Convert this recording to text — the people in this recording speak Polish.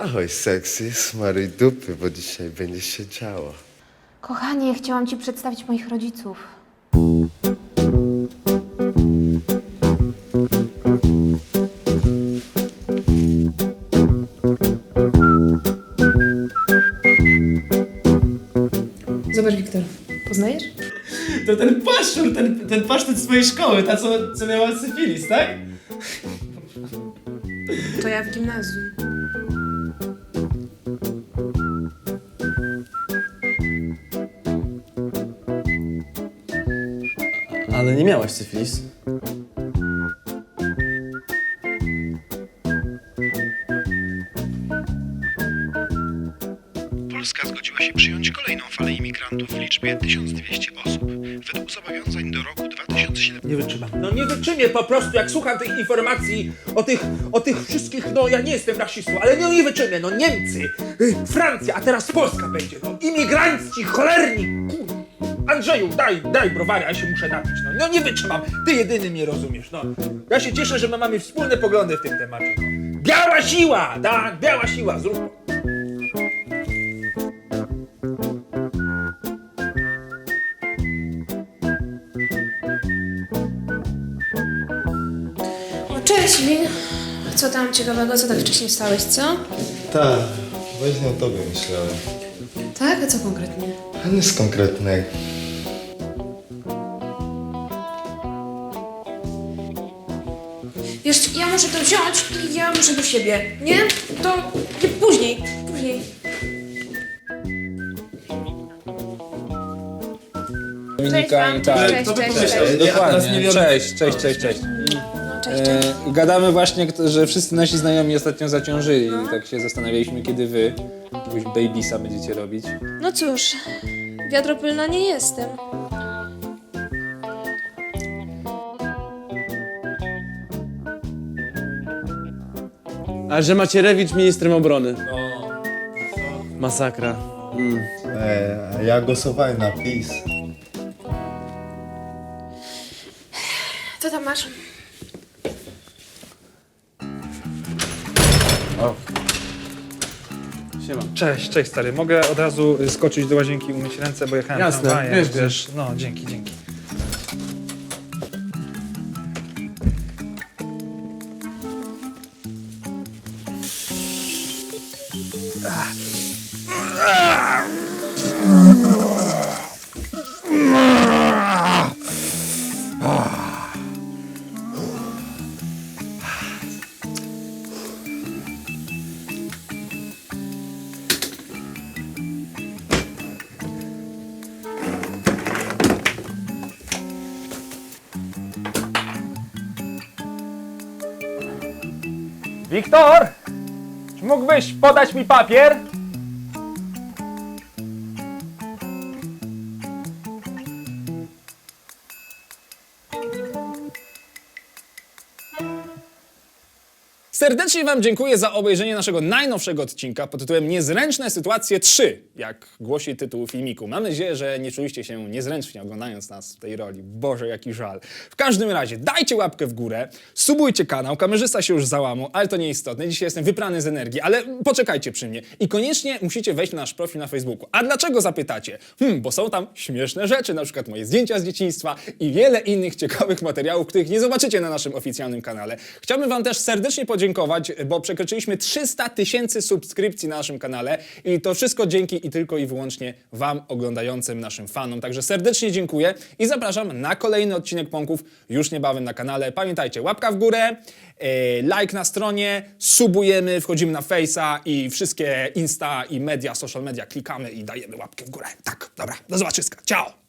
Ahoj, sexy, smaruj dupy, bo dzisiaj będzie się działo. Kochanie, chciałam ci przedstawić moich rodziców. Zobacz, Wiktor. Poznajesz? To ten paszczur, ten, ten pasztet z swojej szkoły, ta co, co miała syfilis, tak? To ja w gimnazjum. Ale nie miałaś syfilis. Polska zgodziła się przyjąć kolejną falę imigrantów w liczbie 1200 osób. Według zobowiązań do roku 2017 Nie wytrzymam. No nie wytrzymię po prostu, jak słucham tych informacji o tych, o tych wszystkich, no ja nie jestem rasistą, ale no nie wytrzymię, no Niemcy, y, Francja, a teraz Polska będzie, no imigranci, cholerni, kur... Andrzeju, daj, daj browary, ja się muszę napić, no, no nie wytrzymam, ty jedyny mnie rozumiesz, no. Ja się cieszę, że my mamy wspólne poglądy w tym temacie, no. Biała siła, tak, biała siła, zrób to. O, cześć, Win. Co tam ciekawego? Co tak wcześniej wstałeś, co? Tak, właśnie o tobie myślałem. Tak? A co konkretnie? A nic konkretnego. Muszę to wziąć i ja muszę do siebie. Nie? To nie, później, później. Dominika i tak. Cześć, cześć, cześć. Dokładnie. Cześć, cześć, cześć, cześć. No, cześć, cześć. E, gadamy właśnie, kto- że wszyscy nasi znajomi ostatnio zaciążyli. I tak się zastanawialiśmy, kiedy wy jakiegoś babysa będziecie robić. No cóż, wiatropylna nie jestem. A że Macierewicz ministrem obrony. Masakra. E, a ja głosowałem na PiS. Co tam masz? Siema. Cześć, cześć stary. Mogę od razu y, skoczyć do łazienki i umyć ręce, bo jechałem Jasne, tramwajem, wiesz, wiesz. No, dzięki, dzięki. Wiktor! Mógłbyś podać mi papier? Serdecznie Wam dziękuję za obejrzenie naszego najnowszego odcinka pod tytułem Niezręczne sytuacje 3, jak głosi tytuł filmiku. Mam nadzieję, że nie czuliście się niezręcznie oglądając nas w tej roli. Boże, jaki żal. W każdym razie, dajcie łapkę w górę, subujcie kanał, kamerzysta się już załamał, ale to nieistotne. Dzisiaj jestem wyprany z energii, ale poczekajcie przy mnie. I koniecznie musicie wejść na nasz profil na Facebooku. A dlaczego zapytacie? Hmm, bo są tam śmieszne rzeczy, na przykład moje zdjęcia z dzieciństwa i wiele innych ciekawych materiałów, których nie zobaczycie na naszym oficjalnym kanale. Chciałbym Wam też serdecznie podziękować, bo przekroczyliśmy 300 tysięcy subskrypcji na naszym kanale i to wszystko dzięki i tylko i wyłącznie Wam oglądającym, naszym fanom. Także serdecznie dziękuję i zapraszam na kolejny odcinek Pąków już niebawem na kanale. Pamiętajcie, łapka w górę, e, like na stronie, subujemy, wchodzimy na Face'a i wszystkie Insta i media, social media klikamy i dajemy łapkę w górę. Tak, dobra, do zobaczyska. Ciao!